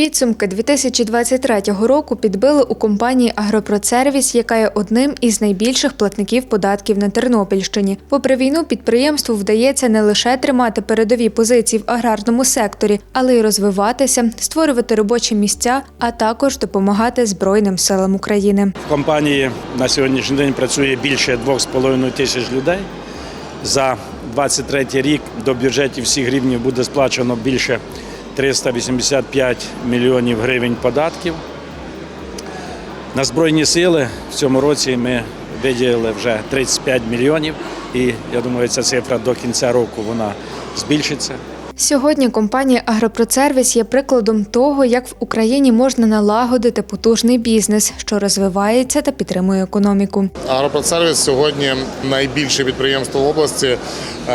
Підсумки 2023 року підбили у компанії Агропроцервіс, яка є одним із найбільших платників податків на Тернопільщині. Попри війну, підприємству вдається не лише тримати передові позиції в аграрному секторі, але й розвиватися, створювати робочі місця, а також допомагати Збройним силам України. В компанії на сьогоднішній день працює більше 2,5 тисяч людей. За 23 рік до бюджетів всіх рівнів буде сплачено більше 385 мільйонів гривень податків. На Збройні сили в цьому році ми виділили вже 35 мільйонів, і я думаю, ця цифра до кінця року вона збільшиться. Сьогодні компанія Агропроцервіс є прикладом того, як в Україні можна налагодити потужний бізнес, що розвивається та підтримує економіку. Агропроцервіс сьогодні найбільше підприємство в області е,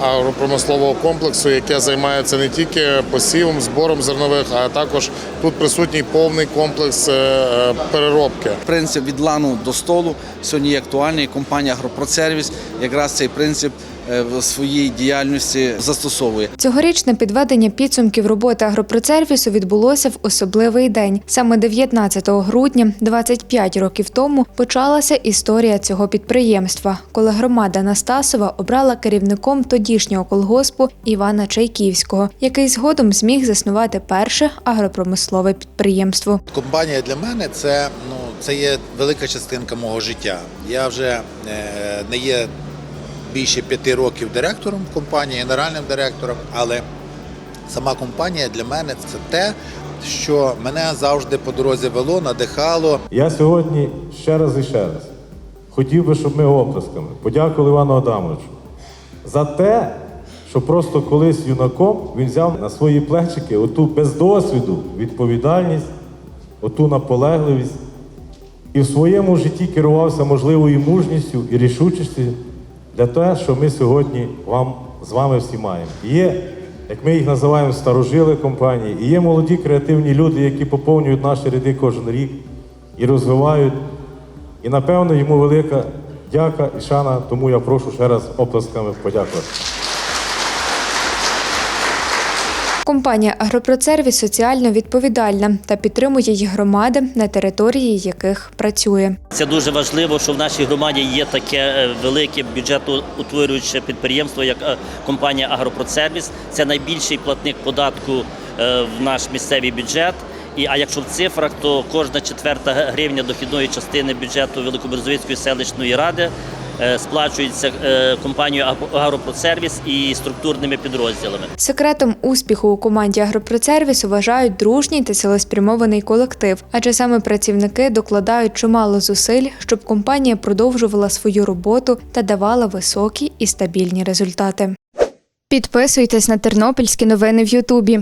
агропромислового комплексу, яке займається не тільки посівом, збором зернових, а також тут присутній повний комплекс е, переробки. Принцип від лану до столу сьогодні є актуальний. Компанія Агропроцервіс якраз цей принцип е, в своїй діяльності застосовує. Цьогорічне підведення підсумків роботи агропроцервісу відбулося в особливий день. Саме 19 грудня, 25 років тому, почалася історія цього підприємства, коли громада Настасова обрала керівником тодішнього колгоспу Івана Чайківського, який згодом зміг заснувати перше агропромислове підприємство. Компанія для мене це, ну, це є велика частинка мого життя. Я вже е, не є більше п'яти років директором компанії, генеральним директором, але сама компанія для мене це те, що мене завжди по дорозі вело, надихало. Я сьогодні ще раз і ще раз хотів би, щоб ми оплесками подякували Івану Адамовичу за те, що просто колись юнаком він взяв на свої плечики оту без досвіду відповідальність, оту наполегливість і в своєму житті керувався можливою мужністю і рішучістю для того, що ми сьогодні вам з вами всі маємо. Є, як ми їх називаємо, старожили компанії, і є молоді креативні люди, які поповнюють наші ряди кожен рік і розвивають. І напевно йому велика дяка і шана, тому я прошу ще раз оплесками подякувати. Компанія Агропроцервіс соціально відповідальна та підтримує їх громади, на території яких працює. Це дуже важливо, що в нашій громаді є таке е, велике бюджетоутворююче підприємство, як е, компанія Агропроцервіс. Це найбільший платник податку е, в наш місцевий бюджет. І а якщо в цифрах, то кожна четверта гривня дохідної частини бюджету Великоберезовицької селищної ради сплачується е, компанією Агропроцервіс і структурними підрозділами. Секретом успіху у команді Агропроцервісу вважають дружній та цілеспрямований колектив, адже саме працівники докладають чимало зусиль, щоб компанія продовжувала свою роботу та давала високі і стабільні результати. Підписуйтесь на тернопільські новини в Ютубі.